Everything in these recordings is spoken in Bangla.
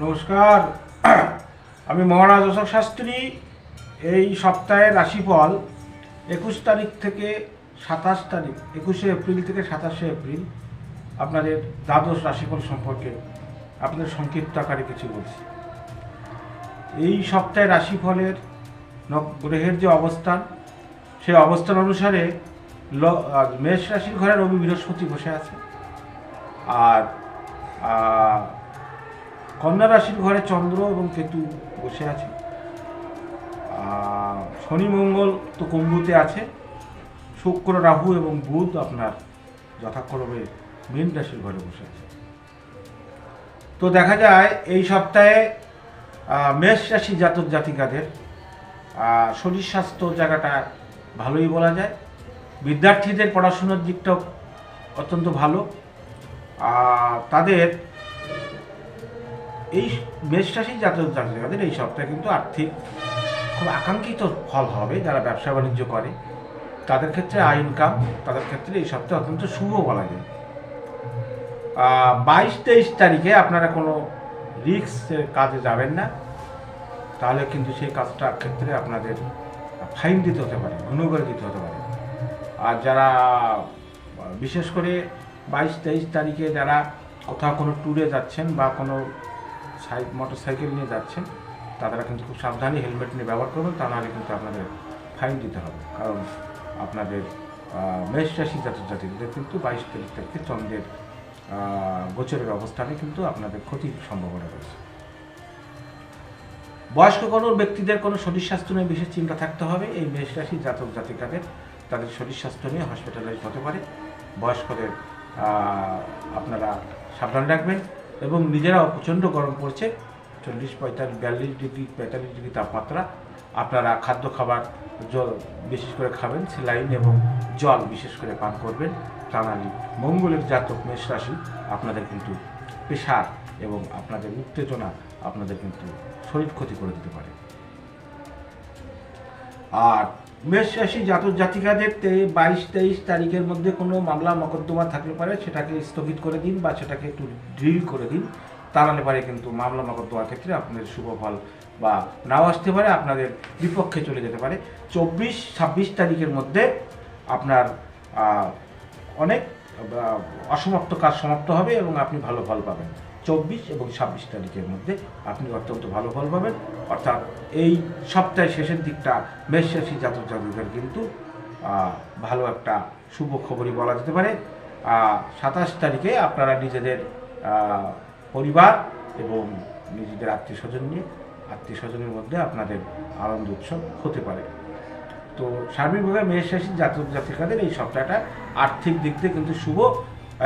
নমস্কার। আমি মহারাজ অশোক শাস্ত্রী। এই সপ্তাহের রাশিফল একুশ তারিখ থেকে সাতাশ তারিখ, একুশে এপ্রিল থেকে সাতাশে এপ্রিল আপনাদের দ্বাদশ রাশিফল সম্পর্কে আপনাদের সংক্ষিপ্ত আকারে কিছু বলছি। এই সপ্তাহে রাশিফলের গ্রহের যে অবস্থান, সেই অবস্থান অনুসারে ল- মেষ রাশির ঘরে রবি বৃহস্পতি বসে আছে। আর কন্যা রাশির ঘরে চন্দ্র এবং কেতু বসে আছে। শনি মঙ্গল তো কুম্ভতে আছে। শুক্র, রাহু এবং বুধ আপনার যথাক্রমে মীন রাশির ঘরে বসে আছে। তো দেখা যায় এই সপ্তাহে মেষ রাশি জাতক জাতিকাদের শরীর স্বাস্থ্য জায়গাটা ভালোই বলা যায়। বিদ্যার্থীদের পড়াশোনার দিকটাও অত্যন্ত ভালো। তাদের এই মেষ রাশি জাতক জাতিকাদের এই সপ্তাহে কিন্তু আর্থিক খুব আকাঙ্ক্ষিত ফল হবে যারা ব্যবসা বাণিজ্য করে। তাদের ক্ষেত্রে আয় ইনকাম তাদের ক্ষেত্রে এই সপ্তাহে অত্যন্ত শুভ বলা যায়। বাইশ তেইশ তারিখে আপনারা কোনো রিক্সের কাজে যাবেন না। তাহলে কিন্তু সেই কাজটার ক্ষেত্রে আপনাদের ফাইন দিতে হতে পারে গুণগর দিতে হতে পারে। আর যারা বিশেষ করে বাইশ তেইশ তারিখে যারা কোথাও কোনো ট্যুরে যাচ্ছেন বা কোনো মোটর সাইকেল নিয়ে যাচ্ছেন, তারা কিন্তু খুব সাবধানে হেলমেট নিয়ে ব্যবহার করবেন, তা নাহলে কিন্তু আপনাদের ফাইন দিতে হবে। কারণ আপনাদের মেষ রাশি জাতক জাতিদের কিন্তু বাইশ তারিখ থেকে চন্দ্রের গোচরের অবস্থানে কিন্তু আপনাদের ক্ষতির সম্ভাবনা রয়েছে। বয়স্ক কোনো ব্যক্তিদের কোনো শরীর স্বাস্থ্য নিয়ে বিশেষ চিন্তা থাকতে হবে, এই মেষ রাশি জাতক জাতিকাদের তাদের শরীর স্বাস্থ্য নিয়ে হসপিটালাইজ হতে পারে। বয়স্কদের আপনারা সাবধান রাখবেন। এবং নিজেরাও প্রচণ্ড গরম পড়ছে, চল্লিশ পঁয়তাল্লিশ, বিয়াল্লিশ ডিগ্রি, পঁয়তাল্লিশ ডিগ্রি তাপমাত্রা। আপনারা খাদ্য খাবার জল বিশেষ করে খাবেন, সেলাইন এবং জল বিশেষ করে পান করবেন। প্রাণালী মঙ্গলের জাতক মেষ রাশি, আপনাদের কিন্তু প্রেশার এবং আপনাদের উত্তেজনা আপনাদের কিন্তু শরীর ক্ষতি করে দিতে পারে। আর মেষ রাশি জাতক জাতিকাদের তে বাইশ তেইশ তারিখের মধ্যে কোনো মামলা মকদ্দমা থাকলে পারে, সেটাকে স্থগিত করে দিন বা সেটাকে একটু ড্রিল করে দিন। তা নাহলে পারে কিন্তু মামলা মকদ্দমার ক্ষেত্রে আপনাদের শুভ ফল বা নাও আসতে পারে, আপনাদের বিপক্ষে চলে যেতে পারে। চব্বিশ, ছাব্বিশ তারিখের মধ্যে আপনার অনেক অসমাপ্ত কাজ সমাপ্ত হবে এবং আপনি ভালো ফল পাবেন। চব্বিশ এবং ছাব্বিশ তারিখের মধ্যে আপনি অত্যন্ত ভালো ফল পাবেন। অর্থাৎ এই সপ্তাহের শেষের দিকটা মেষ রাশি জাতক জাতকদের কিন্তু ভালো একটা শুভ খবরই বলা যেতে পারে। সাতাশ তারিখে আপনারা নিজেদের পরিবার এবং নিজেদের আত্মীয় স্বজন নিয়ে আত্মীয় স্বজনের মধ্যে আপনাদের আনন্দ উৎসব হতে পারে। তো সার্বিকভাবে মেষ রাশির জাতক জাতিকাদের এই সপ্তাহটা আর্থিক দিক দিয়ে কিন্তু শুভ।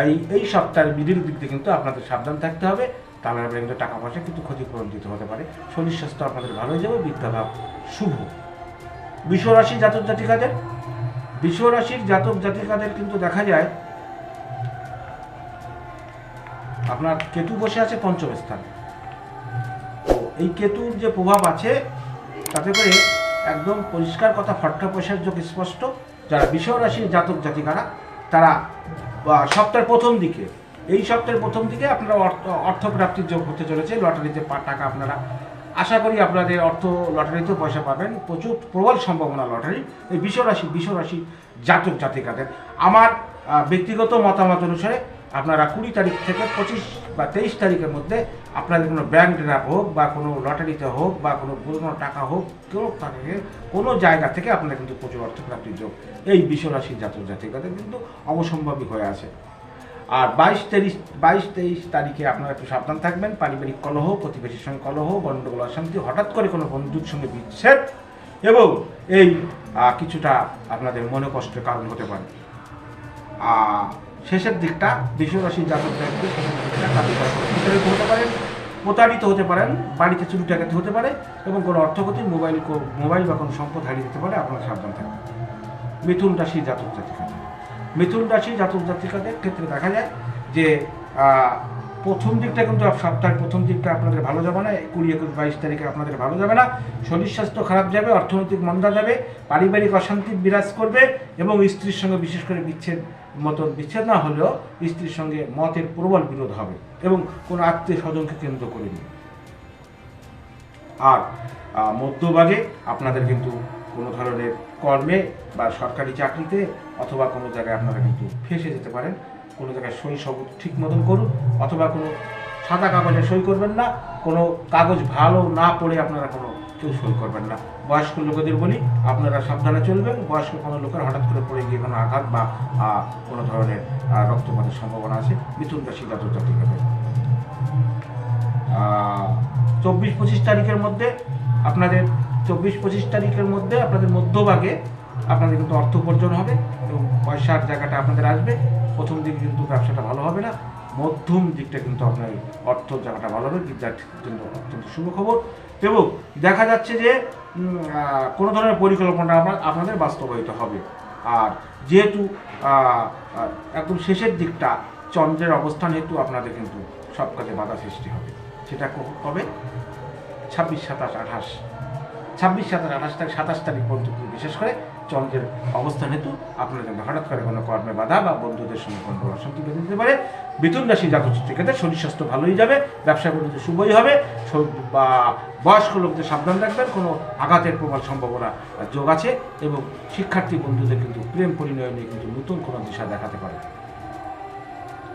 এই এই সপ্তাহের মিডিল দিক দিয়ে কিন্তু আপনাদের সাবধান থাকতে হবে। তাহলে আপনার কিন্তু টাকা পয়সা কিন্তু ক্ষতিপূরণ দিতে হতে পারে। শরীর স্বাস্থ্য আপনাদের ভালো হয়ে যাবে। বিদ্যাভাব শুভ। বিশ্বরাশি জাতক জাতিকাদের বিশ্বরাশির জাতক জাতিকাদের কিন্তু দেখা যায়, আপনার কেতু বসে আছে পঞ্চম স্থানে। তো এই কেতুর যে প্রভাব আছে, তাতে করে একদম পরিষ্কার কথা, ফটকা পয়সার যোগ স্পষ্ট। যারা বিষয় রাশির জাতক জাতিকারা, তারা বা সপ্তাহের প্রথম দিকে, এই সপ্তাহের প্রথম দিকে আপনারা অর্থ, অর্থপ্রাপ্তির যোগ হতে চলেছে, লটারিতে টাকা আপনারা, আশা করি আপনাদের অর্থ লটারিতেও পয়সা পাবেন, প্রচুর প্রবল সম্ভাবনা লটারি, এই বিশ্বরাশি বিশ্বরাশি জাতক জাতিকাদের। আমার ব্যক্তিগত মতামত অনুসারে আপনারা কুড়ি তারিখ থেকে পঁচিশ বা তেইশ তারিখের মধ্যে আপনাদের কোনো ব্যাংক ড্রাফ হোক বা কোনো লটারিতে হোক বা কোনো কোনো টাকা হোক, কেউ তাকে কোনো জায়গা থেকে আপনারা কিন্তু প্রচুর অর্থপ্রাপ্তির যোগ এই বিশ্বরাশি জাতক জাতিকাদের কিন্তু অবসম্ভাবী হয়ে আছে। আর বাইশ তেইশ বাইশ তেইশ তারিখে আপনারা একটু সাবধান থাকবেন। পারিবারিক কলহ, প্রতিবেশীর সঙ্গে কলহ, গণ্ডগোল, অশান্তি, হঠাৎ করে কোনো বন্ধুর সঙ্গে বিচ্ছেদ এবং এই কিছুটা আপনাদের মনে কষ্টের কারণ হতে পারে। শেষের দিকটা বিশ্বরাশি জাতক তাদের প্রতারিত হতে পারেন প্রতারিত হতে পারেন, বাড়িতে চুরি ডাকাতি হতে পারে এবং কোনো অর্থগতি, মোবাইল মোবাইল বা কোনো সম্পদ হারিয়ে যেতে পারে, আপনারা সাবধান থাকবেন মিথুন রাশি জাতক জাতিকাদের। মিথুন রাশি জাতক জাতিকাদের ক্ষেত্রে দেখা যায় যে প্রথম দিকটা কিন্তু সপ্তাহের প্রথম দিকটা আপনাদের ভালো যাবে না কুড়ি একুশ বাইশ তারিখে আপনাদের ভালো যাবে না। শরীর স্বাস্থ্য খারাপ যাবে, অর্থনৈতিক মন্দা যাবে, পারিবারিক অশান্তি বিরাজ করবে এবং স্ত্রীর সঙ্গে বিশেষ করে বিচ্ছেদ মতো, বিচ্ছেদ না হলেও স্ত্রীর সঙ্গে মতের প্রবল বিরোধ হবে এবং কোনো আত্মীয় স্বজনকে কেন্দ্র করে আর মধ্যভাগে আপনাদের কিন্তু কোনো ধরনের কর্মে বা সরকারি চাকরিতে অথবা কোনো জায়গায় আপনারা কিন্তু ফেসে যেতে পারেন। কোনো জায়গায় সই সব ঠিক মতন করুন, অথবা কোনো সাদা কাগজে সই করবেন না, কোনো কাগজ ভালো না পড়ে আপনারা কোনো কেউ সই করবেন না। বয়স্ক লোকেদের বলি, আপনারা সাবধানে চলবেন, বয়স্ক কোনো লোকের হঠাৎ করে পড়ে গিয়ে কোনো আঘাত বা কোনো ধরনের রক্তপাতের সম্ভাবনা আছে মিথুন রাশি জাতক জাতিকাদের চব্বিশ পঁচিশ তারিখের মধ্যে আপনাদের, চব্বিশ পঁচিশ তারিখের মধ্যে আপনাদের মধ্যভাগে আপনাদের কিন্তু অর্থ উপার্জন হবে এবং পয়সার জায়গাটা আপনাদের আসবে। প্রথম দিকে কিন্তু ব্যবসাটা ভালো হবে না, মধ্যম দিকটা কিন্তু আপনার অর্থ জায়গাটা ভালো হবে যার জন্য অত্যন্ত শুভ খবর। এবং দেখা যাচ্ছে যে কোনো ধরনের পরিকল্পনা আপনার, আপনাদের বাস্তবায়িত হবে। আর যেহেতু একদম শেষের দিকটা, চন্দ্রের অবস্থান হেতু আপনাদের কিন্তু সব কাজে বাধা সৃষ্টি হবে। সেটা কবে? ছাব্বিশ সাতাশ আঠাশ। ছাব্বিশ সাতাশ আঠাশ তারিখ, সাতাশ তারিখ পর্যন্ত বিশেষ করে চন্দ্রের অবস্থান হেতু আপনাদের কিন্তু হঠাৎ করে কোনো কর্মে বাধা বা বন্ধুদের সঙ্গে কোনো অশান্তি বেঁধে দিতে পারে। মিথুন রাশি জাতক জাতিকাদের শরীর স্বাস্থ্য ভালোই যাবে, ব্যবসা বাণিজ্য শুভই হবে বা বয়স্ক লোকদের সাবধান রাখবেন, কোনো আঘাতের প্রবল সম্ভাবনা যোগ আছে এবং শিক্ষার্থী বন্ধুদের কিন্তু প্রেম পরিণয় নিয়ে কিন্তু নতুন কোনো দিশা দেখাতে পারে।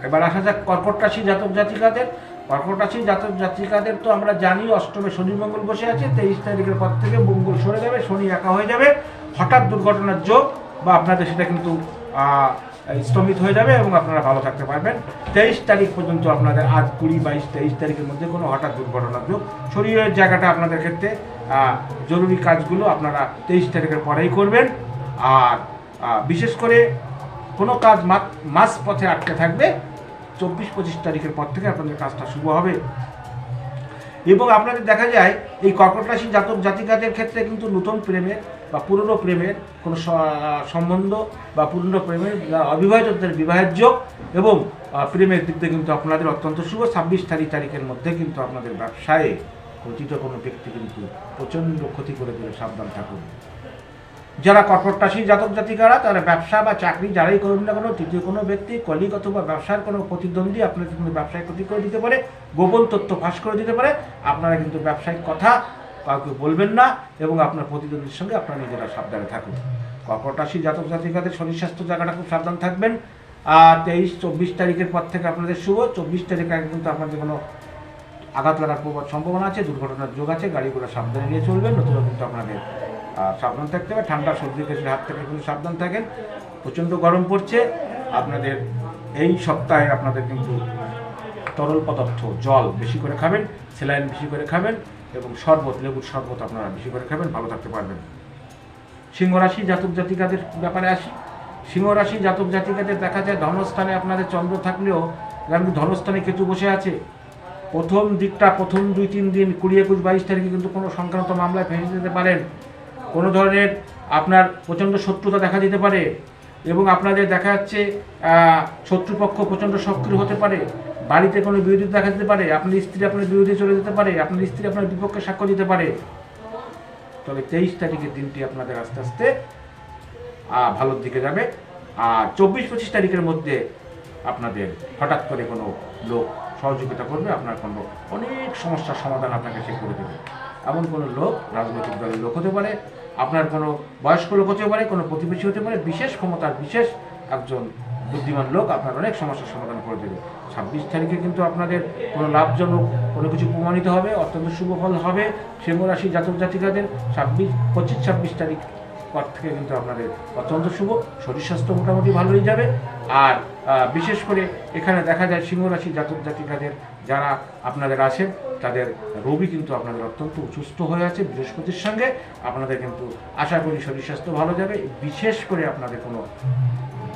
এবার আসা যাক কর্কট রাশি জাতক জাতিকাদের। কর্কট রাশি জাতক জাতিকাদের তো আমরা জানি, অষ্টমে শনি মঙ্গল বসে আছে, তেইশ তারিখের পর থেকে মঙ্গল সরে যাবে, শনি একা হয়ে যাবে। হঠাৎ দুর্ঘটনার যোগ বা আপনাদের সেটা কিন্তু স্থগিত হয়ে যাবে এবং আপনারা ভালো থাকতে পারবেন। তেইশ তারিখ পর্যন্ত আপনাদের, আজ কুড়ি, বাইশ, তেইশ তারিখের মধ্যে কোনো হঠাৎ দুর্ঘটনার যোগ। শরীরের জায়গাটা আপনাদের ক্ষেত্রে জরুরি কাজগুলো আপনারা তেইশ তারিখের পরেই করবেন। আর বিশেষ করে কোনো কাজ মা- মাঝ পথে আটকে থাকবে, চব্বিশ, পঁচিশ তারিখের পর থেকে আপনাদের কাজটা শুভ হবে। এবং আপনাদের দেখা যায়, এই কর্কট রাশি জাতক জাতিকাদের ক্ষেত্রে কিন্তু নতুন প্রেমের পুরনো প্রেমের কোনো সম্বন্ধ বা পুরনো প্রেমের বা অবিবাহিতদের বিবাহের যোগ এবং প্রেমের দিক দিয়ে কিন্তু আপনাদের অত্যন্ত শুভ। ছাব্বিশ তারিখ তারিখের মধ্যে কিন্তু আপনাদের ব্যবসায়ে কথিত কোনো ব্যক্তি কিন্তু প্রচণ্ড ক্ষতি করে দিলে সাবধান থাকুন। যারা রাশির জাতক জাতিকারা, তারা ব্যবসা বা চাকরি যারাই করুন না কেন, তৃতীয় কোনো ব্যক্তি, কলিগ অথবা ব্যবসার কোনো প্রতিদ্বন্দ্বী আপনাদের কিন্তু ব্যবসায় ক্ষতি করে দিতে পারে, গোপন তথ্য ফাঁস করে দিতে পারে। আপনারা কিন্তু ব্যবসায়িক কথা কাউকে বলবেন না এবং আপনার প্রতিদ্বন্দ্বীর সঙ্গে আপনারা নিজেরা সাবধানে থাকুন। কর্কট জাতক জাতিকাদের শরীর স্বাস্থ্য জায়গাটা খুব সাবধান থাকবেন। আর তেইশ, চব্বিশ তারিখের পর থেকে আপনাদের শুভ। চব্বিশ তারিখে আগে কিন্তু আপনাদের কোনো আঘাত লাগার প্রবল সম্ভাবনা আছে, দুর্ঘটনার যোগ আছে, গাড়িগুলো সাবধানে নিয়ে চলবেন, নতুবা কিন্তু আপনাদের সাবধান থাকতে হবে। ঠান্ডা, সর্দি, কাশির হাত থেকে কিন্তু সাবধান থাকেন। প্রচণ্ড গরম পড়ছে। আপনাদের এই সপ্তাহে আপনাদের কিন্তু তরল পদার্থ, জল বেশি করে খাবেন, স্যালাইন বেশি করে খাবেন। এবং শরবত, লেবুর শরবত আপনারা বেশি করে খাবেন, ভালো থাকতে পারবেন। সিংহ রাশি জাতক জাতিকাদের ব্যাপারে আসি। সিংহ রাশি জাতক জাতিকাদের দেখা যায়, ধনস্থানে আপনাদের চন্দ্র থাকলেও কিন্তু ধনস্থানে কেতু বসে আছে, প্রথম দিকটা প্রথম দুই তিন দিন কুড়ি একুশ বাইশ তারিখে কিন্তু কোনো সংক্রান্ত মামলায় ফেসে যেতে পারেন। কোনো ধরনের আপনার প্রচণ্ড শত্রুতা দেখা দিতে পারে এবং আপনাদের দেখা যাচ্ছে শত্রুপক্ষ প্রচণ্ড সক্রিয় হতে পারে। বাড়িতে কোনো বিরোধী দেখা দিতে পারে, আপনার স্ত্রী আপনার বিরোধী চলে যেতে পারে, আপনার স্ত্রী আপনার বিপক্ষে সাক্ষ্য দিতে পারে। তবে তেইশ তারিখের দিনটি আপনাদের আস্তে আস্তে ভালোর দিকে যাবে। আর চব্বিশ পঁচিশ তারিখের মধ্যে আপনাদের হঠাৎ করে কোনো লোক সহযোগিতা করবে, আপনার কোনো অনেক সমস্যার সমাধান আপনাকে সে করে দেবে। এমন কোনো লোক রাজনৈতিক দলের লোক হতে পারে, আপনার কোনো বয়স্ক লোক হতে পারে, কোনো প্রতিবেশী হতে পারে, বিশেষ ক্ষমতার বিশেষ একজন বুদ্ধিমান লোক আপনার অনেক সমস্যার সমাধান করে দেবে। ছাব্বিশ তারিখে কিন্তু আপনাদের কোনো লাভজনক কোনো কিছু প্রমাণিত হবে, অত্যন্ত শুভ ফল হবে সিংহ রাশি জাতক জাতিকাদের ছাব্বিশ, পঁচিশ, ছাব্বিশ তারিখ পর থেকে কিন্তু আপনাদের অত্যন্ত শুভ, শরীর স্বাস্থ্য মোটামুটি ভালোই যাবে। আর বিশেষ করে এখানে দেখা যায় সিংহ রাশি জাতক জাতিকাদের যারা আপনাদের আছেন, তাদের রবি কিন্তু আপনাদের অত্যন্ত সুস্থ হয়ে আছে বৃহস্পতির সঙ্গে। আপনাদের কিন্তু আশা করি শরীর স্বাস্থ্য ভালো যাবে। বিশেষ করে আপনাদের কোনো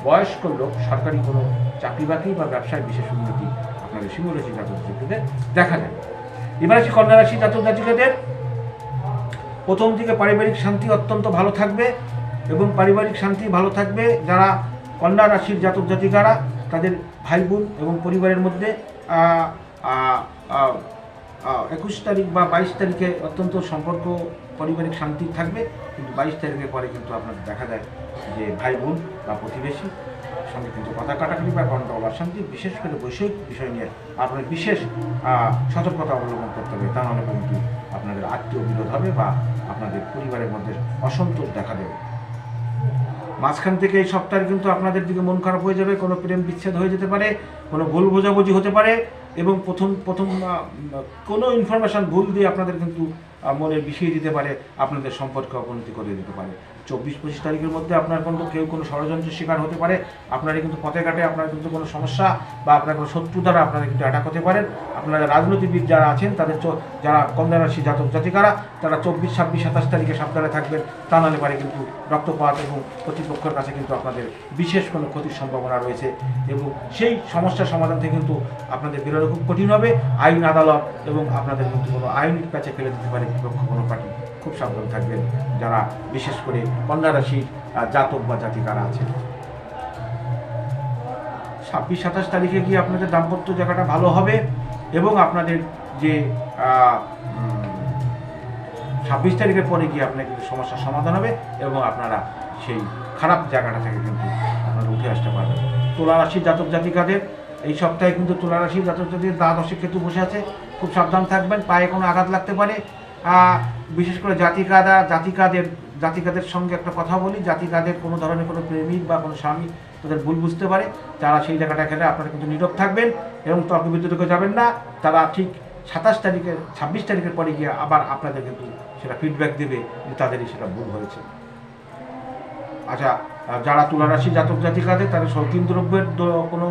বয়স্ক লোক, সরকারি কোনো চাকরি বাকরি বা ব্যবসায় বিশেষ উন্নতি আপনাদের সিংহ রাশি জাতক জাতিকাদের দেখা যায় এবার আসি কন্যা রাশি জাতক জাতিকাদের প্রথম দিকে পারিবারিক শান্তি অত্যন্ত ভালো থাকবে এবং পারিবারিক শান্তি ভালো থাকবে যারা কন্যা রাশির জাতক জাতিকারা তাদের ভাই বোন এবং পরিবারের মধ্যে একুশ তারিখ বা বাইশ তারিখে অত্যন্ত সম্পর্ক পারিবারিক শান্তি থাকবে, কিন্তু বাইশ তারিখের পরে কিন্তু আপনার দেখা যায় যে ভাই বোন বা প্রতিবেশী সঙ্গে কিন্তু কথা কাটাকাটি বা গণ্ডগোল অশান্তি, বিশেষ করে বৈষয়িক বিষয় নিয়ে আপনার বিশেষ সতর্কতা অবলম্বন করতে হবে, তা নাহলে কিন্তু আপনাদের আত্মীয় বিরোধ হবে বা আপনাদের পরিবারের মধ্যে অসন্তোষ দেখা দেবে। মাঝখান থেকে এই সপ্তাহে কিন্তু আপনাদের দিকে মন খারাপ হয়ে যাবে, কোনো প্রেম বিচ্ছেদ হয়ে যেতে পারে, কোনো ভুল বোঝাবুঝি হতে পারে এবং প্রথম প্রথম কোনো ইনফরমেশান ভুল দিয়ে আপনাদের কিন্তু মনে বিষিয়ে দিতে পারে, আপনাদের সম্পর্কে অবনতি করে দিতে পারে। চব্বিশ পঁচিশ তারিখের মধ্যে আপনার কিন্তু কেউ কোনো ষড়যন্ত্রের শিকার হতে পারে। আপনারা কিন্তু পথে ঘাটে আপনার কিন্তু কোনো সমস্যা বা আপনার কোনো শত্রু দ্বারা আপনারা কিন্তু অ্যাটাক হতে পারেন। আপনারা রাজনীতিবিদ যারা আছেন, তাদের যারা কন্যা রাশি জাতক জাতিকারা, তারা চব্বিশ, ছাব্বিশ, সাতাশ তারিখে সাবধানে থাকবেন। তা নাহলে পারে কিন্তু রক্তপাত এবং প্রতিপক্ষের কাছে কিন্তু আপনাদের বিশেষ কোনো ক্ষতির সম্ভাবনা রয়েছে এবং সেই সমস্যার সমাধান থেকে কিন্তু আপনাদের বেরোনো খুব কঠিন হবে। আইন আদালত এবং আপনাদের কিন্তু কোনো আইনের কাছে ফেলে দিতে পারে বিপক্ষ কোনো পার্টি। খুব সাবধান থাকবেন, যারা বিশেষ করে কন্যা রাশির জাতক বা জাতিকারা আছেন। ছাব্বিশ, সাতাশ তারিখে গিয়ে আপনাদের দাম্পত্য জায়গাটা ভালো হবে? এবং আপনাদের যে ছাব্বিশ তারিখের পরে গিয়ে আপনার কিন্তু সমস্যার সমাধান হবে? এবং আপনারা সেই খারাপ জায়গাটা থেকে কিন্তু আপনারা উঠে আসতে পারবেন। তুলা রাশির জাতক জাতিকাদের, এই সপ্তাহে কিন্তু তুলা রাশির জাতক জাতির দ্বাদশে কেতু বসে আছে। খুব সাবধান থাকবেন, পায়ে কোনো আঘাত লাগতে পারে। বিশেষ করে জাতিকাদা, জাতিকাদের জাতিকাদের সঙ্গে একটা কথা বলি, জাতিকাদের কোনো ধরনের কোনো প্রেমিক বা কোনো স্বামী তাদের ভুল বুঝতে পারে, তারা সেই জায়গাটা খেলে আপনারা কিন্তু নীরব থাকবেন এবং তর্ক বিতর্কে যাবেন না, তারা ঠিক সাতাশ তারিখের ছাব্বিশ তারিখের পরে গিয়ে আবার আপনাদের কিন্তু সেটা ফিডব্যাক দেবে যে তাদেরই সেটা ভুল হয়েছে। আচ্ছা যারা তুলারাশি জাতক জাতিকাদের, তাদের শৌখিন দ্রব্যের কোনো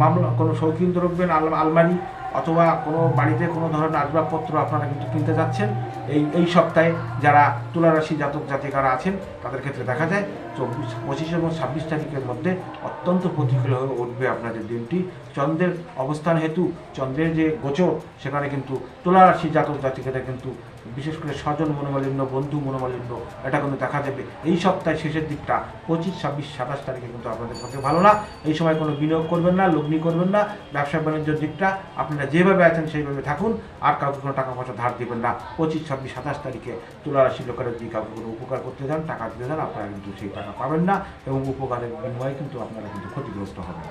মামলা, কোনো শৌখিন দ্রব্যের আলমারি অথবা কোনো বাড়িতে কোনো ধরনের আসবাবপত্র আপনারা কিন্তু কিনতে যাচ্ছেন। এই এই সপ্তাহে যারা তুলারাশি জাতক জাতিকারা আছেন, তাদের ক্ষেত্রে দেখা যায়, চব্বিশ, পঁচিশ এবং ছাব্বিশ তারিখের মধ্যে অত্যন্ত প্রতিকূল হয়ে উঠবে আপনাদের দিনটি। চন্দ্রের অবস্থান হেতু, চন্দ্রের যে গোচর, সেখানে কিন্তু তুলারাশি জাতক জাতিকাদের কিন্তু বিশেষ করে স্বজন মনোমালিন্য, বন্ধু মনোমালিন্য, এটা কিন্তু দেখা যাবে এই সপ্তাহের শেষের দিকটা, পঁচিশ, ছাব্বিশ, সাতাশ তারিখে কিন্তু আপনাদের পক্ষে ভালো না। এই সময় কোনো বিনিয়োগ করবেন না, লগ্নি করবেন না, ব্যবসা বাণিজ্যের দিকটা আপনারা যেভাবে আছেন সেইভাবে থাকুন, আর কাউকে কোনো টাকা পয়সা ধার দিবেন না। পঁচিশ, ছাব্বিশ, সাতাশ তারিখে তুলারাশি লোকের যদি কাউকে কোনো উপকার করতে যান টাকা দিতে যান আপনারা কিন্তু সেই টাকা পাবেন না এবং উপকারের বিনিময়ে কিন্তু আপনারা কিন্তু ক্ষতিগ্রস্ত হবেন।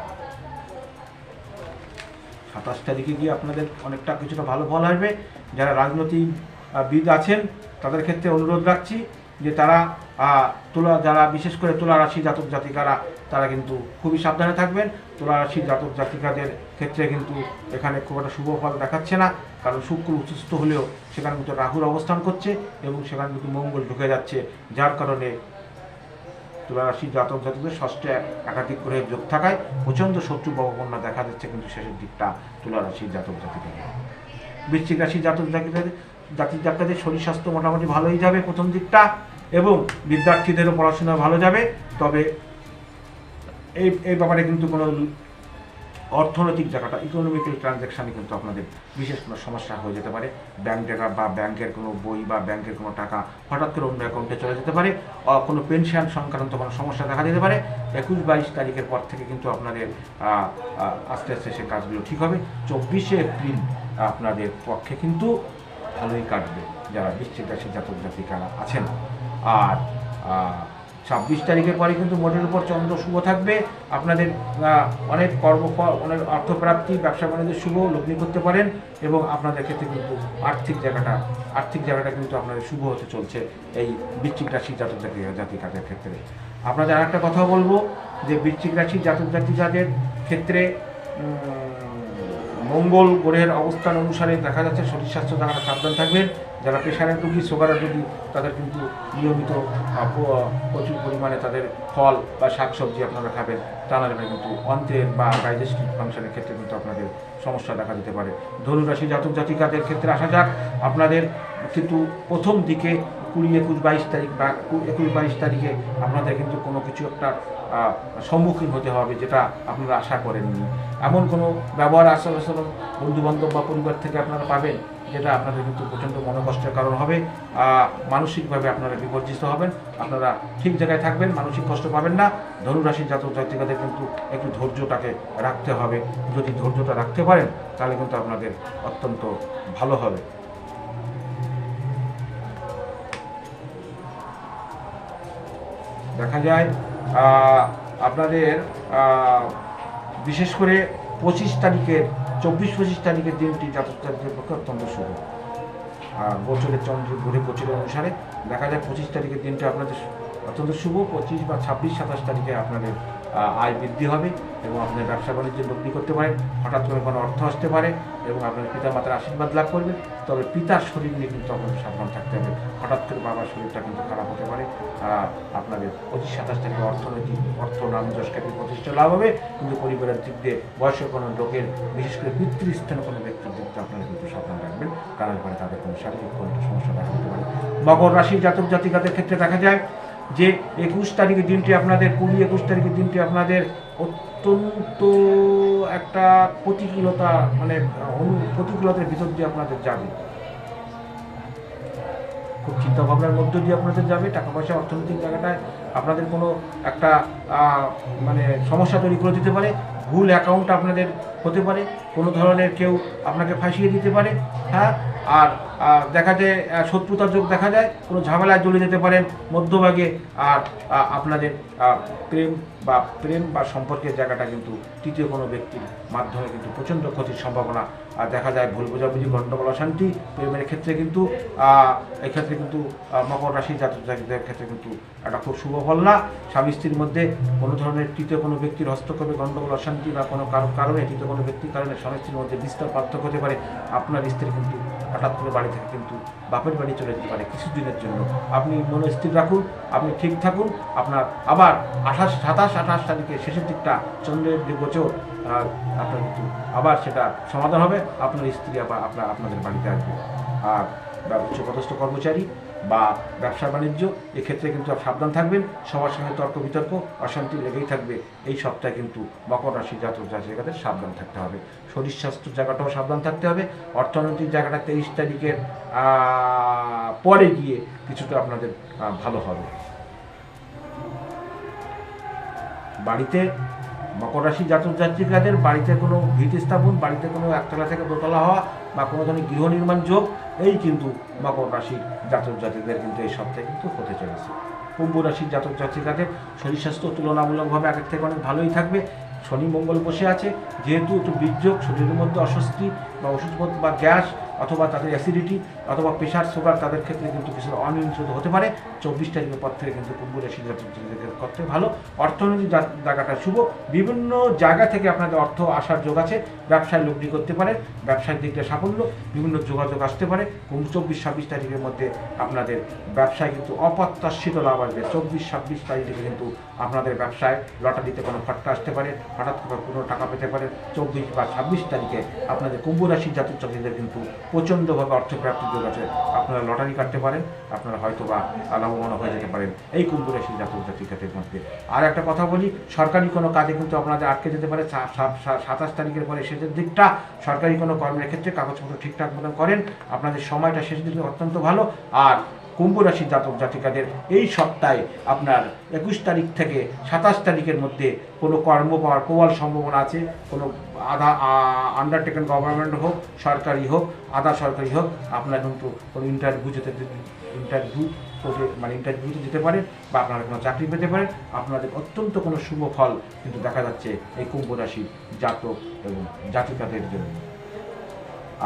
সাতাশ তারিখে গিয়ে আপনাদের অনেকটা কিছুটা ভালো ফল আসবে। যারা রাজনৈতিক বিদ আছেন, তাদের ক্ষেত্রে অনুরোধ রাখছি যে তারা তুলা যারা, বিশেষ করে তুলা রাশি জাতক জাতিকারা, তারা কিন্তু খুবই সাবধানে থাকবেন। তুলা রাশি জাতক জাতিকাদের ক্ষেত্রে কিন্তু এখানে খুব একটা শুভ ফল দেখাচ্ছে না, কারণ শুক্র উচ্চস্থ হলেও সেখানে কিন্তু রাহুর অবস্থান করছে এবং সেখানে কিন্তু মঙ্গল ঢুকে যাচ্ছে, যার কারণে তুলারাশি জাতক জাতকদের ষষ্ঠে একাধিক গ্রহের যোগ থাকায় প্রচণ্ড শত্রু বহবন্যা দেখা যাচ্ছে কিন্তু শেষের দিকটা তুলারাশির জাতক জাতিকাদের বৃশ্চিক রাশি জাতক জাতিকাদের জাতি জাতকাদের শরীর স্বাস্থ্য মোটামুটি ভালোই যাবে প্রথম দিকটা, এবং বিদ্যার্থীদেরও পড়াশোনা ভালো যাবে। তবে এই এই ব্যাপারে কিন্তু কোনো অর্থনৈতিক জায়গাটা ইকোনমিক্যাল ট্রানজ্যাকশানে কিন্তু আপনাদের বিশেষ কোনো সমস্যা হয়ে যেতে পারে। ব্যাংক টাকা বা ব্যাংকের কোনো বই বা ব্যাংকের কোনো টাকা হঠাৎ করে অন্য অ্যাকাউন্টে চলে যেতে পারে কোনো পেনশন সংক্রান্ত কোনো সমস্যা দেখা দিতে পারে। একুশ বাইশ তারিখের পর থেকে কিন্তু আপনাদের আস্তে আস্তে সে কাজগুলো ঠিক হবে। চব্বিশে এপ্রিল আপনাদের পক্ষে কিন্তু ভালোই কাটবে যারা বৃশ্চিক রাশি জাতক জাতিকারা আছেন। আর ছাব্বিশ তারিখের পরে কিন্তু মোটের উপর চন্দ্র শুভ থাকবে। আপনাদের অনেক কর্মফল অনেক অর্থপ্রাপ্তি, ব্যবসা বাণিজ্য শুভ, লগ্নি করতে পারেন এবং আপনাদের ক্ষেত্রে কিন্তু আর্থিক জায়গাটা আর্থিক জায়গাটা কিন্তু আপনাদের শুভ হতে চলছে এই বৃশ্চিক রাশি জাতক জাতি, জাতিকাদের ক্ষেত্রে। আপনাদের আরেকটা কথা বলব যে বৃশ্চিক রাশি জাতক জাতিকাদের ক্ষেত্রে মঙ্গল গ্রহের অবস্থান অনুসারে দেখা যাচ্ছে শরীর স্বাস্থ্য যারা সাবধান থাকবেন। যারা প্রেশারের রুগী সুগারের রুগী, তাদের কিন্তু নিয়মিত প্রচুর পরিমাণে তাদের ফল বা শাকসবজি আপনারা খাবেন। তা নাহলে কিন্তু অন্ত্রের বা ডাইজেস্টিভ ফাংশনের ক্ষেত্রে কিন্তু আপনাদের সমস্যা দেখা দিতে পারে। ধনুরাশি জাতক জাতিকাদের ক্ষেত্রে আসা যাক। আপনাদের কিন্তু প্রথম দিকে কুড়ি একুশ বাইশ তারিখ বা একুশ বাইশ তারিখে আপনাদের কিন্তু কোনো কিছু একটা সম্মুখীন হতে হবে, যেটা আপনারা আশা করেননি। এমন কোনো ব্যবহার আচরণ আচরণ বন্ধুবান্ধব বা পরিবার থেকে আপনারা পাবেন, যেটা আপনাদের কিন্তু প্রচণ্ড মনোকষ্টের কারণ হবে। মানসিকভাবে আপনারা বিপর্যস্ত হবেন, আপনারা ঠিক জায়গায় থাকবেন, মানসিক কষ্ট পাবেন না। ধনুরাশি জাতক জাতিকাদের কিন্তু একটু ধৈর্যটাকে রাখতে হবে। যদি ধৈর্যটা রাখতে পারেন, তাহলে কিন্তু আপনাদের অত্যন্ত ভালো হবে। দেখা যায় আপনাদের বিশেষ করে পঁচিশ তারিখের চব্বিশ পঁচিশ তারিখের দিনটি জাতক তারিখের পক্ষে অত্যন্ত শুভ। গোচরের চন্দ্র ঘুরে গোচরের অনুসারে দেখা যায় পঁচিশ তারিখের দিনটা আপনাদের অত্যন্ত শুভ পঁচিশ বা ছাব্বিশ, সাতাশ তারিখে আপনাদের আয় বৃদ্ধি হবে এবং আপনার ব্যবসা বাণিজ্য লগ্নি করতে পারেন হঠাৎ করে কোনো অর্থ আসতে পারে এবং আপনার পিতা মাতার আশীর্বাদ লাভ করবে। তবে পিতার শরীর নিয়ে কিন্তু আপনাদের সাবধান থাকতে হবে। হঠাৎ করে বাবার শরীরটা কিন্তু খারাপ হতে পারে। আপনাদের পঁচিশ, সাতাশ তারিখে অর্থনৈতিক অর্থ নাম যশ খ্যাতি প্রতিষ্ঠা লাভ হবে। কিন্তু পরিবারের দিক দিয়ে বয়স্ক কোনো লোকের, বিশেষ করে পিতৃস্থানে কোনো ব্যক্তির দিক দিয়ে আপনারা কিন্তু সাবধান রাখবেন। কারণ করে তাদের কোনো শারীরিক কোনো সমস্যা দেখা দিতে পারে। মকর রাশির জাতক জাতিকাদের ক্ষেত্রে দেখা যায় যে একুশ তারিখের দিনটি আপনাদের, কুড়ি একুশ তারিখের দিনটি আপনাদের অত্যন্ত একটা প্রতিকূলতা মানে অনু, প্রতিকূলতার ভিতর দিয়ে আপনাদের যাবে। খুব চিন্তা ভাবনার মধ্য দিয়ে আপনাদের যাবে, টাকা পয়সা অর্থনৈতিক জায়গাটায় আপনাদের কোনো একটা মানে সমস্যা তৈরি করে দিতে পারে, ভুল অ্যাকাউন্ট আপনাদের হতে পারে, কোনো ধরনের কেউ আপনাকে ফাঁসিয়ে দিতে পারে হ্যাঁ? আর দেখা যায় শত্রুতার যোগ দেখা যায়, কোনো ঝামেলায় জ্বলে যেতে পারেন, মধ্যভাগে আর আপনাদের প্রেম বা প্রেম বা সম্পর্কের জায়গাটা কিন্তু তৃতীয় কোনো ব্যক্তির মাধ্যমে কিন্তু প্রচণ্ড ক্ষতির সম্ভাবনা আর দেখা যায়। ভুল বোঝাবুঝি, গণ্ডগোল, অশান্তি, প্রেমের ক্ষেত্রে কিন্তু এক্ষেত্রে কিন্তু মকর রাশি জাতক জাতিদের ক্ষেত্রে কিন্তু একটা খুব শুভ ফল না। স্বামী স্ত্রীর মধ্যে কোনো ধরনের তৃতীয় কোনো ব্যক্তির হস্তক্ষেপে গণ্ডগোল, অশান্তি বা কোনো কারও কারণে, তৃতীয় কোনো ব্যক্তির কারণে স্বামী স্ত্রীর মধ্যে বিস্তর পার্থক্য হতে পারে। আপনার স্ত্রী কিন্তু হঠাৎ করে বাড়ি থেকে কিন্তু বাপের বাড়ি চলে যেতে পারে কিছুদিনের জন্য। আপনি মনে স্থির রাখুন, আপনি ঠিক থাকুন। আপনার আবার আঠাশ, সাতাশ আঠাশ তারিখে শেষের দিকটা চন্দ্রের যে গোচর আপনার কিন্তু আবার সেটা সমাধান হবে। আপনার স্ত্রী আবার আপনার, আপনাদের বাড়িতে আসবে। আর উচ্চপদস্থ কর্মচারী বা ব্যবসা বাণিজ্য, এক্ষেত্রে কিন্তু সাবধান থাকবেন। সবার সঙ্গে তর্ক বিতর্ক, অশান্তি লেগেই থাকবে। এই সপ্তাহে কিন্তু মকর রাশি জাতক জাতিকাদের সাবধান থাকতে হবে। শরীর স্বাস্থ্য জায়গাটাও সাবধান থাকতে হবে। অর্থনৈতিক জায়গাটা তেইশ তারিখের পরে গিয়ে কিছুটা আপনাদের ভালো হবে। বাড়িতে মকর রাশি জাতক জাতিকাদের বাড়িতে কোনো ভিত স্থাপন, বাড়িতে কোনো একতলা থেকে দোতলা হওয়া বা কোনো ধরনের গৃহ নির্মাণ যোগ, এই কিন্তু মকর রাশির জাতক জাতিকদের কিন্তু এই সপ্তাহে কিন্তু হতে চলেছে। কুম্ভ রাশির জাতক জাতিকাদের শরীর স্বাস্থ্য তুলনামূলকভাবে আগের থেকে অনেক ভালোই থাকবে। শনি মঙ্গল বসে আছে, যেহেতু একটু বীর্যক শরীরের মধ্যে অস্বস্তি বা ওষুধ বা গ্যাস অথবা তাদের অ্যাসিডিটি অথবা প্রেশার সুগার তাদের ক্ষেত্রে কিন্তু কিছু অনিয়ন্ত্রিত হতে পারে। চব্বিশ তারিখের পর থেকে কিন্তু কুম্ভ রাশি জাতক জাতিকাদের করতে ভালো। অর্থনৈতিক জায়গাটা শুভ। বিভিন্ন জায়গা থেকে আপনাদের অর্থ আসার যোগ আছে। ব্যবসায় লগ্নি করতে পারে। ব্যবসায়িক দিকটা সাফল্য। বিভিন্ন যোগাযোগ আসতে পারে। কুম্ভ চব্বিশ, ছাব্বিশ তারিখের মধ্যে আপনাদের ব্যবসায় কিন্তু অপ্রত্যাশিত লাভ আসবে। চব্বিশ, ছাব্বিশ তারিখে কিন্তু আপনাদের ব্যবসায় লটারিতে কোনো ফটকা আসতে পারে। হঠাৎ করে কোনো টাকা পেতে পারে। চব্বিশ বা ছাব্বিশ তারিখে আপনাদের কুম্ভ রাশির জাতক জাতিদের কিন্তু প্রচণ্ডভাবে অর্থপ্রাপ্তির যোগ আছে আপনারা লটারি কাটতে পারেন, আপনারা হয়তো বা লাভবান হয়ে যেতে পারেন। এই কুম্ভ রাশির জাতক জাতিকাদের মধ্যে। আর একটা কথা বলি, সরকারি কোনো কাজে কিন্তু আপনাদের আটকে যেতে পারে। সাতাশ তারিখের পরে শেষের দিকটা সরকারি কোনো কর্মের ক্ষেত্রে কাগজপত্র ঠিকঠাক মতন করেন। আপনাদের সময়টা শেষ দিকে অত্যন্ত ভালো। আর কুম্ভ রাশির জাতক জাতিকাদের এই সপ্তাহে আপনার একুশ তারিখ থেকে সাতাশ তারিখের মধ্যে কোনো কর্ম পাওয়ার প্রবল সম্ভাবনা আছে? কোনো আধা আন্ডারটেকেন গভর্নমেন্ট হোক, সরকারি হোক, আধা সরকারি হোক, আপনার কিন্তু কোনো ইন্টারভিউ যেতে ইন্টারভিউ মানে ইন্টারভিউতে যেতে পারে বা আপনারা কোনো চাকরি পেতে পারেন। আপনাদের অত্যন্ত কোনো শুভ ফল কিন্তু দেখা যাচ্ছে এই কুম্ভ রাশির জাতক এবং জাতিকাদের জন্য।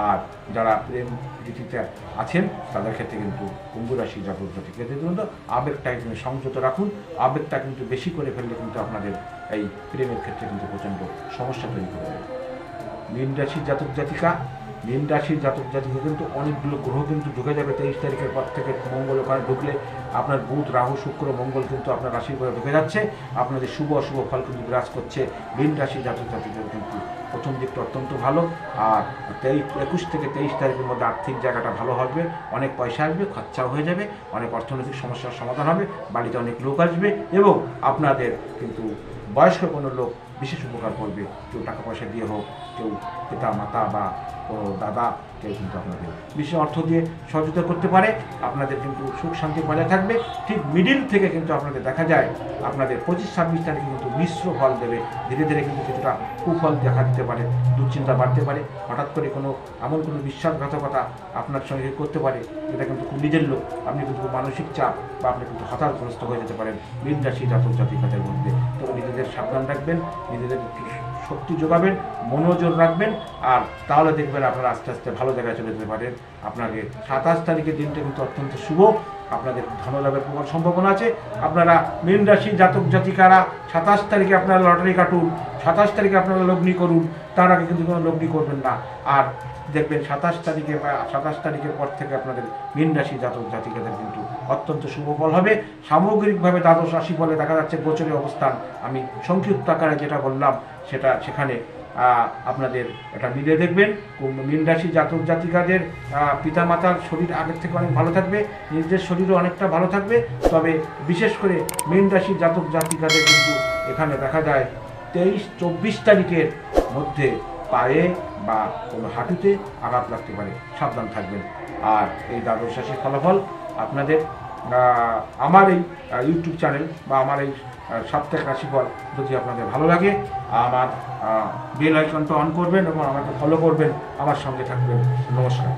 আর যারা প্রেম রীতিতে আছেন, তাদের ক্ষেত্রে কিন্তু কুম্ভ রাশি জাতক জাতিকাদের জন্য আবেগটা কিন্তু সংযত রাখুন। আবেগটা কিন্তু বেশি করে ফেললে কিন্তু আপনাদের এই প্রেমের ক্ষেত্রে কিন্তু প্রচণ্ড সমস্যা তৈরি করে দেবে মীন রাশির জাতক জাতিকা মীন রাশির জাতক জাতিকা কিন্তু অনেকগুলো গ্রহ কিন্তু ঢুকে যাবে তেইশ তারিখের পর থেকে মঙ্গল ওখানে ঢুকলে আপনার বুধ, রাহু, শুক্র, মঙ্গল কিন্তু আপনার রাশির ঘরে ঢুকে যাচ্ছে। আপনাদের শুভ অশুভ ফল কিন্তু বিরাজ করছে। মীন রাশির জাতক জাতিকাদের কিন্তু প্রথম দিকটা অত্যন্ত ভালো। আর তেইশ, একুশ থেকে তেইশ তারিখের মধ্যে আর্থিক জায়গাটা ভালো হবে। অনেক পয়সা আসবে, খরচাও হয়ে যাবে, অনেক অর্থনৈতিক সমস্যার সমাধান হবে, বাড়িতে অনেক লোক আসবে এবং আপনাদের কিন্তু বয়স্ক কোনো লোক বিশেষ উপকার করবে। কেউ টাকা পয়সা দিয়ে হোক, কেউ পিতা মাতা বা কোনো দাদা কেউ কিন্তু আপনাদের বিশেষ অর্থ দিয়ে সহযোগিতা করতে পারে, আপনাদের কিন্তু সুখ শান্তি বজায় থাকবে। ঠিক মিডিল থেকে কিন্তু আপনাদের দেখা যায়, আপনাদের পঁচিশ ছাব্বিশ তারিখে কিন্তু মিশ্র ফল দেবে। ধীরে ধীরে কিন্তু কিছুটা কুফল দেখা দিতে পারে, দুশ্চিন্তা বাড়তে পারে। হঠাৎ করে কোনো, এমন কোনো বিশ্বাসঘাতকতা আপনার সঙ্গে করতে পারে, যেটা কিন্তু খুব নিজের লোক। আপনি কিন্তু মানসিক চাপ বা আপনি কিন্তু হতাশগ্রস্ত হয়ে যেতে পারেন। মীন রাশি জাতক জাতিকাদের মধ্যে। তবে নিজেদের সাবধান রাখবেন, নিজেদের শক্তি যোগাবেন, মনোযোগ রাখবেন, আর তাহলে দেখবেন আপনারা আস্তে আস্তে ভালো জায়গায় চলে যেতে পারেন। আপনাকে সাতাশ তারিখের দিনটা কিন্তু অত্যন্ত শুভ। আপনাদের ধনলাভের প্রবল সম্ভাবনা আছে। আপনারা মীন রাশি জাতক জাতিকারা, সাতাশ তারিখে আপনারা লটারি কাটুন, সাতাশ তারিখে আপনারা লগ্নি করুন, তার আগে কিন্তু কোনো লগ্নি করবেন না। আর দেখবেন সাতাশ তারিখে বা সাতাশ তারিখের পর থেকে আপনাদের মীন রাশি জাতক জাতিকাদের কিন্তু অত্যন্ত শুভ ফল হবে। সামগ্রিকভাবে দ্বাদশ রাশি ফলে দেখা যাচ্ছে গোচরের অবস্থান। আমি সংক্ষিপ্ত আকারে যেটা বললাম, সেটা সেখানে আপনাদের এটা মিলে দেখবেন। মীন রাশি জাতক জাতিকাদের পিতামাতার শরীর আগের থেকে অনেক ভালো থাকবে নিজের শরীরও অনেকটা ভালো থাকবে। তবে বিশেষ করে মীন রাশি জাতক জাতিকাদের কিন্তু এখানে দেখা যায়, তেইশ চব্বিশ তারিখের মধ্যে পায়ে বা কোনো হাঁটুতে আঘাত লাগতে পারে। সাবধান থাকবেন। আর এই দ্বাদশ রাশির ফলাফল আপনাদের আমার এই ইউটিউব চ্যানেল বা আমার এই সাপ্তাহিক রাশিফল যদি আপনাদের ভালো লাগে, আমার বেল আইকনটা অন করবেন এবং আমাকে ফলো করবেন। আমার সঙ্গে থাকবেন। নমস্কার।